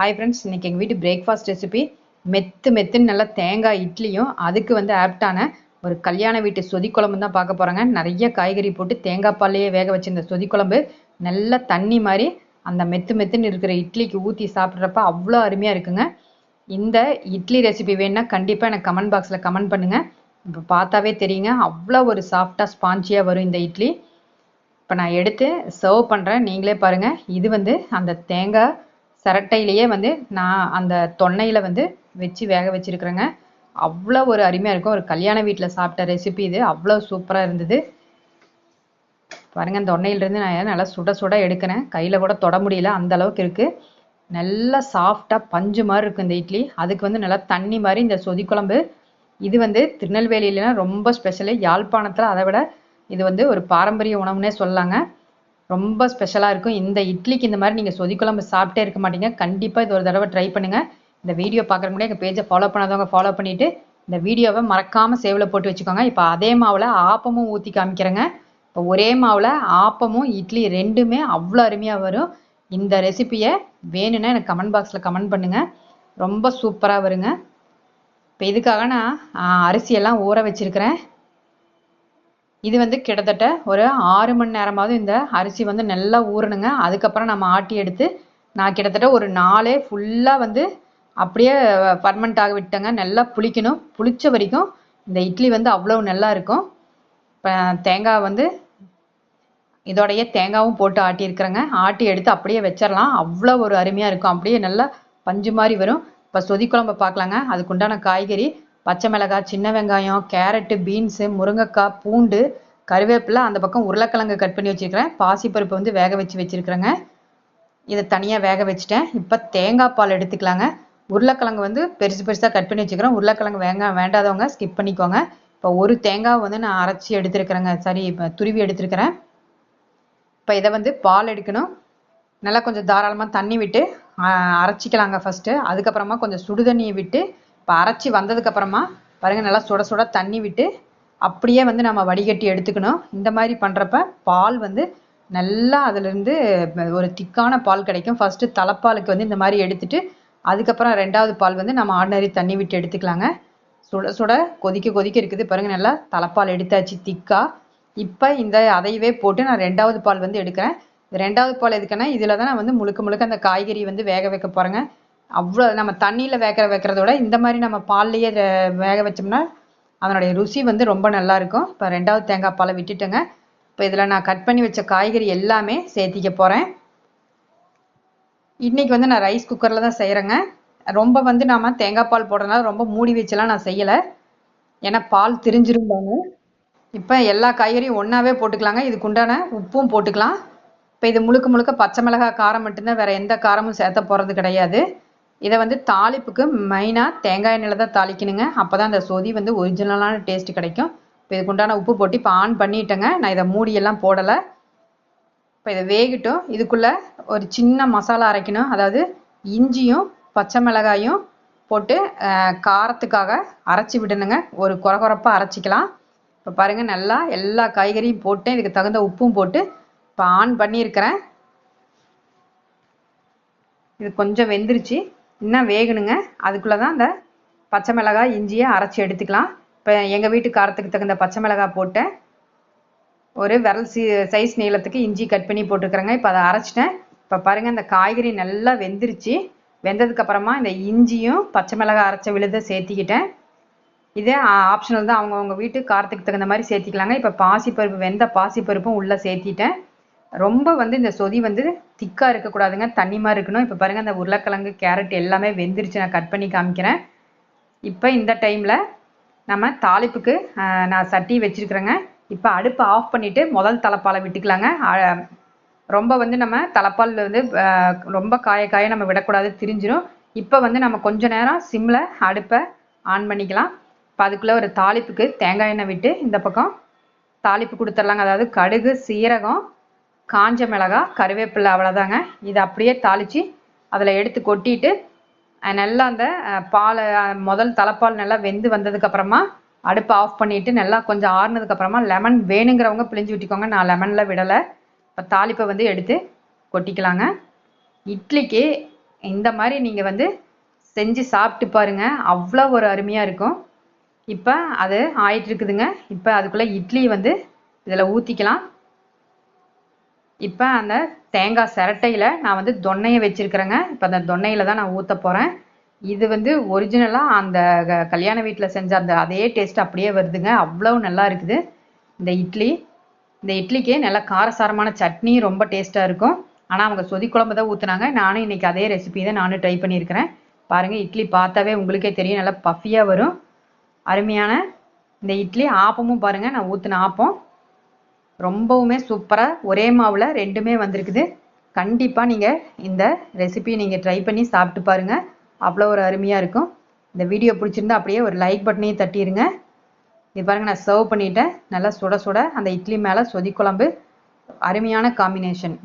Hi friends இன்னைக்கு எங்கள் வீட்டு பிரேக்ஃபாஸ்ட் ரெசிபி மெத்து மெத்துன்னு நல்லா தேங்காய் இட்லியும் அதுக்கு வந்து ஆப்டான ஒரு கல்யாண வீட்டு சொதி குழம்பு தான் பார்க்க போகிறாங்க நிறைய காய்கறி போட்டு தேங்காய் பாலையே வேக வச்சிருந்த சொதி குழம்பு நல்லா தண்ணி மாதிரி அந்த மெத்து மெத்துன்னு இருக்கிற இட்லிக்கு ஊற்றி சாப்பிட்றப்ப அவ்வளோ அருமையாக இருக்குங்க. இந்த இட்லி ரெசிபி வேணுன்னா கண்டிப்பாக எனக்கு கமெண்ட் பாக்ஸில் கமெண்ட் பண்ணுங்கள் இப்போ பார்த்தாவே தெரியுங்க அவ்வளோ ஒரு சாஃப்டாக ஸ்பாஞ்சியாக வரும் இந்த இட்லி. இப்போ நான் எடுத்து சர்வ் பண்ணுறேன் நீங்களே பாருங்கள் இது வந்து அந்த தேங்காய் சரட்டையிலேயே வந்து நான் அந்த தொன்னையில் வந்து வச்சு வேக வச்சுருக்குறேங்க. அவ்வளோ ஒரு அருமையாக இருக்கும். ஒரு கல்யாண வீட்டில் சாப்பிட்ட ரெசிபி இது. அவ்வளோ சூப்பராக இருந்தது. பாருங்கள் அந்த தொன்னையிலேருந்து நான் நல்லா சுட சுட எடுக்கிறேன். கையில் கூட தொட முடியல. அந்த அளவுக்கு இருக்குது நல்லா சாஃப்டாக பஞ்சு மாதிரி இருக்கும் இந்த இட்லி. அதுக்கு வந்து நல்லா தண்ணி மாதிரி இந்த சொதி குழம்பு. இது வந்து திருநெல்வேலியிலலாம் ரொம்ப ஸ்பெஷலு யாழ்ப்பாணத்தில் அதை விட இது வந்து ஒரு பாரம்பரிய உணவுன்னே சொல்லலாங்க. ரொம்ப ஸ்பெஷலாக இருக்கும். இந்த இட்லிக்கு இந்த மாதிரி நீங்கள் சொதிக்குழம்பு சாப்பிட்டே இருக்க மாட்டீங்க. கண்டிப்பாக இது ஒரு தடவை ட்ரை பண்ணுங்கள் இந்த வீடியோ பார்க்குற முன்னாடி எங்கள் பேஜை ஃபாலோ பண்ணாதவங்க ஃபாலோ பண்ணிவிட்டு இந்த வீடியோவை மறக்காமல் சேவில் போட்டு வச்சுக்கோங்க. இப்போ அதே மாவில் ஆப்பமும் ஊற்றி காமிக்கிறேங்க. இப்போ ஒரே மாவில் ஆப்பமும் இட்லி ரெண்டுமே அவ்வளோ அருமையாக வரும். இந்த ரெசிப்பியை வேணும்னா எனக்கு கமெண்ட் பாக்ஸில் கமெண்ட் பண்ணுங்கள் ரொம்ப சூப்பராக வருங்க. இப்போ இதுக்காக நான் அரிசியெல்லாம் ஊற வச்சுருக்கிறேன். இது வந்து கிட்டத்தட்ட ஒரு ஆறு மணி நேரமாவது இந்த அரிசி வந்து நல்லா ஊறணுங்க. அதுக்கப்புறம் நம்ம ஆட்டி எடுத்து நான் கிட்டத்தட்ட ஒரு நாளே ஃபுல்லாக வந்து அப்படியே ஃபர்மெண்ட் ஆக விட்டேங்க. நல்லா புளிக்கணும். புளிச்ச வரைக்கும் இந்த இட்லி வந்து அவ்வளோ நல்லா இருக்கும். இப்போ தேங்காய் வந்து இதோடைய தேங்காவும் போட்டு ஆட்டியிருக்கிறேங்க ஆட்டி எடுத்து அப்படியே வச்சிடலாம் அவ்வளோ ஒரு அருமையாக இருக்கும். அப்படியே நல்லா பஞ்சு மாதிரி வரும். இப்போ சொதி குழம்பு பார்க்கலாங்க. அதுக்குண்டான காய்கறி பச்சை மிளகாய் சின்ன வெங்காயம் கேரட்டு பீன்ஸு முருங்கைக்காய் பூண்டு கருவேப்பிலை அந்த பக்கம் உருளைக்கிழங்கு கட் பண்ணி வச்சுருக்கிறேன். பாசிப்பருப்பு வந்து வேக வச்சு வச்சுருக்கிறேங்க. இதை தனியாக வேக வச்சுட்டேன். இப்போ தேங்காய் பால் எடுத்துக்கலாங்க. உருளைக்கிழங்கு வந்து பெருசு பெருசாக கட் பண்ணி வச்சுக்கிறேன் உருளைக்கிழங்கு வேங்க வேண்டாதவங்க ஸ்கிப் பண்ணிக்கோங்க. இப்போ ஒரு தேங்காய் வந்து நான் அரைச்சி எடுத்துருக்கிறேங்க. சரி இப்போ துருவி எடுத்துருக்கிறேன். இப்போ இதை வந்து பால் எடுக்கணும். நல்லா கொஞ்சம் தாராளமாக தண்ணி விட்டு அரைச்சிக்கலாங்க ஃபஸ்ட்டு அதுக்கப்புறமா கொஞ்சம் சுடு தண்ணியை விட்டு இப்போ அரைச்சி வந்ததுக்கப்புறமா பாருங்கள் நல்லா சுட சுட தண்ணி விட்டு அப்படியே வந்து நம்ம வடிகட்டி எடுத்துக்கணும். இந்த மாதிரி பண்ணுறப்ப பால் வந்து நல்லா அதுலேருந்து ஒரு திக்கான பால் கிடைக்கும். ஃபஸ்ட்டு தலைப்பாலுக்கு வந்து இந்த மாதிரி எடுத்துட்டு அதுக்கப்புறம் ரெண்டாவது பால் வந்து நம்ம ஆர்டினரி தண்ணி விட்டு எடுத்துக்கலாங்க. சுட சுட கொதிக்க கொதிக்க இருக்குது. பாருங்கள் நல்லா தலைப்பால் எடுத்தாச்சு திக்கா. இப்போ இந்த அதையவே போட்டு நான் ரெண்டாவது பால் வந்து எடுக்கிறேன். ரெண்டாவது பால் எதுக்குன்னா இதில் தான் நான் வந்து முழுக்க முழுக்க அந்த காய்கறி வந்து வேக வைக்க போகிறேங்க அவ்வளோ நம்ம தண்ணியில் வேக வைக்கிறத விட இந்த மாதிரி நம்ம பால்லையே வேக வச்சோம்னா அதனுடைய ருசி வந்து ரொம்ப நல்லா இருக்கும். இப்போ ரெண்டாவது தேங்காய் பாலை விட்டுட்டேங்க. இப்போ இதில் நான் கட் பண்ணி வச்ச காய்கறி எல்லாமே சேர்த்திக்க போகிறேன் இன்றைக்கி வந்து நான் ரைஸ் குக்கரில் தான் செய்கிறேங்க ரொம்ப வந்து நாம் தேங்காய் பால் போடுறதுனால ரொம்ப மூடி வச்செல்லாம் நான் செய்யலை. ஏன்னா பால் திரிஞ்சிருந்தாங்க இப்போ எல்லா காய்கறியும் ஒன்றாவே போட்டுக்கலாங்க. இதுக்கு உண்டான உப்பும் போட்டுக்கலாம். இப்போ இது முழுக்க முழுக்க பச்சை மிளகாய் காரம் மட்டும்தான் வேறு எந்த காரமும் சேர்த்த போகிறது கிடையாது. இதை வந்து தாளிப்புக்கு மெயினாக தேங்காய் எண்ணெயில் தான் தாளிக்கணுங்க. அப்போ தான் அந்த சொதி வந்து ஒரிஜினலான டேஸ்ட் கிடைக்கும். இப்போ இதுக்கு உண்டான உப்பு போட்டு இப்போ ஆன் பண்ணிட்டேங்க. நான் இதை மூடியெல்லாம் போடலை. இப்போ இதை வேகட்டும். இதுக்குள்ளே ஒரு சின்ன மசாலா அரைக்கணும். அதாவது இஞ்சியும் பச்சை மிளகாயும் போட்டு காரத்துக்காக அரைச்சி விடணுங்க. ஒரு குறகுறப்பாக அரைச்சிக்கலாம். இப்போ பாருங்கள் நல்லா எல்லா காய்கறியும் போட்டேன் இதுக்கு தகுந்த உப்பும் போட்டு இப்போ ஆன் பண்ணியிருக்கிறேன். இது கொஞ்சம் வெந்துருச்சு. இன்னும் வேகணுங்க. அதுக்குள்ளே தான் அந்த பச்சை மிளகாய் இஞ்சியை அரைச்சி எடுத்துக்கலாம். இப்போ எங்கள் வீட்டு காரத்துக்கு தகுந்த பச்சை மிளகாய் போட்டேன். ஒரு விரல் சி சைஸ் நீளத்துக்கு இஞ்சி கட் பண்ணி போட்டுருக்குறேங்க. இப்போ அதை அரைச்சிட்டேன். இப்போ பாருங்கள் இந்த காய்கறி நல்லா வெந்துருச்சு. வெந்ததுக்கப்புறமா இந்த இஞ்சியும் பச்சை மிளகாய் அரைச்ச விழுதை சேர்த்திக்கிட்டேன். இதே ஆப்ஷனல் தான். அவங்கவுங்க வீட்டு காரத்துக்கு தகுந்த மாதிரி சேர்த்திக்கலாங்க. இப்போ பாசிப்பருப்பு வெந்த பாசிப்பருப்பும் உள்ளே சேர்த்திட்டேன். ரொம்ப வந்து இந்த சொதி வந்து திக்காக இருக்கக்கூடாதுங்க. தண்ணி மாதிரி இருக்கணும். இப்போ பாருங்கள் அந்த உருளைக்கிழங்கு கேரட் எல்லாமே வெந்துருச்சு. நான் கட் பண்ணி காமிக்கிறேன். இப்போ இந்த டைமில் நம்ம தாளிப்புக்கு நான் சட்டி வச்சுருக்குறேங்க. இப்போ அடுப்பை ஆஃப் பண்ணிவிட்டு முதல் தலைப்பாலை விட்டுக்கலாங்க. ரொம்ப வந்து நம்ம தலைப்பால் வந்து ரொம்ப காய காய நம்ம விடக்கூடாது திரிஞ்சிடும் இப்போ வந்து நம்ம கொஞ்ச நேரம் சிம்மில் அடுப்பை ஆன் பண்ணிக்கலாம். இப்போ அதுக்குள்ளே ஒரு தாளிப்புக்கு தேங்காய் எண்ணெய் விட்டு இந்த பக்கம் தாளிப்பு கொடுத்துர்லாங்க அதாவது கடுகு சீரகம் காஞ்ச மிளகா கருவேப்பிலை அவ்வளோதாங்க இதை அப்படியே தாளித்து அதில் எடுத்து கொட்டிட்டு நல்லா அந்த பால் முதல் தலைப்பால் நல்லா வெந்து வந்ததுக்கப்புறமா அடுப்பை ஆஃப் பண்ணிவிட்டு நல்லா கொஞ்சம் ஆறுனதுக்கப்புறமா லெமன் வேணுங்கிறவங்க பிழிஞ்சு விட்டுக்கோங்க. நான் லெமனில் விடலை. இப்போ தாளிப்பை வந்து எடுத்து கொட்டிக்கலாங்க. இட்லிக்கு இந்த மாதிரி நீங்கள் வந்து செஞ்சு சாப்பிட்டு பாருங்க. அவ்வளோ ஒரு அருமையாக இருக்கும். இப்போ அது ஆயிட்டு இருக்குதுங்க. இப்போ அதுக்குள்ளே இட்லி வந்து இதில் ஊற்றிக்கலாம். இப்போ அந்த தேங்காய் சிரட்டையில் நான் வந்து தொன்னையை வச்சுருக்கிறேங்க. இப்போ அந்த தொன்னையில் தான் நான் ஊற்ற போகிறேன் இது வந்து ஒரிஜினலாக அந்த க- கல்யாண வீட்டில் செஞ்ச அந்த அதே டேஸ்ட் அப்படியே வருதுங்க. அவ்வளோ நல்லா இருக்குது. இந்த இட்லி. இந்த இட்லிக்கு நல்லா காரசாரமான சட்னி ரொம்ப டேஸ்ட்டாக இருக்கும். ஆனால் அவங்க சொதி குழம்பு தான் ஊற்றுனாங்க நானும் இன்னைக்கு அதே ரெசிபி தான் நானும் ட்ரை பண்ணியிருக்கிறேன். பாருங்கள் இட்லி பார்த்தாவே உங்களுக்கே தெரியும். நல்லா பஃபியாக வரும். அருமையான இந்த இட்லி ஆப்பமும் பாருங்கள் நான் ஊற்றின ஆப்பம். ரொம்பவுமே சூப்பராக ஒரே மாவில் ரெண்டுமே வந்திருக்குது. கண்டிப்பாக நீங்கள் இந்த ரெசிபி நீங்கள் ட்ரை பண்ணி சாப்பிட்டு பாருங்கள் அவ்வளோ ஒரு அருமையாக இருக்கும். இந்த வீடியோ பிடிச்சிருந்தா அப்படியே ஒரு லைக் பட்டனையும் தட்டிடுங்க இது பாருங்கள் நான் சர்வ் பண்ணிட்டேன். நல்லா சுட சுட அந்த இட்லி மேலே சொதி குழம்பு. அருமையான காம்பினேஷன்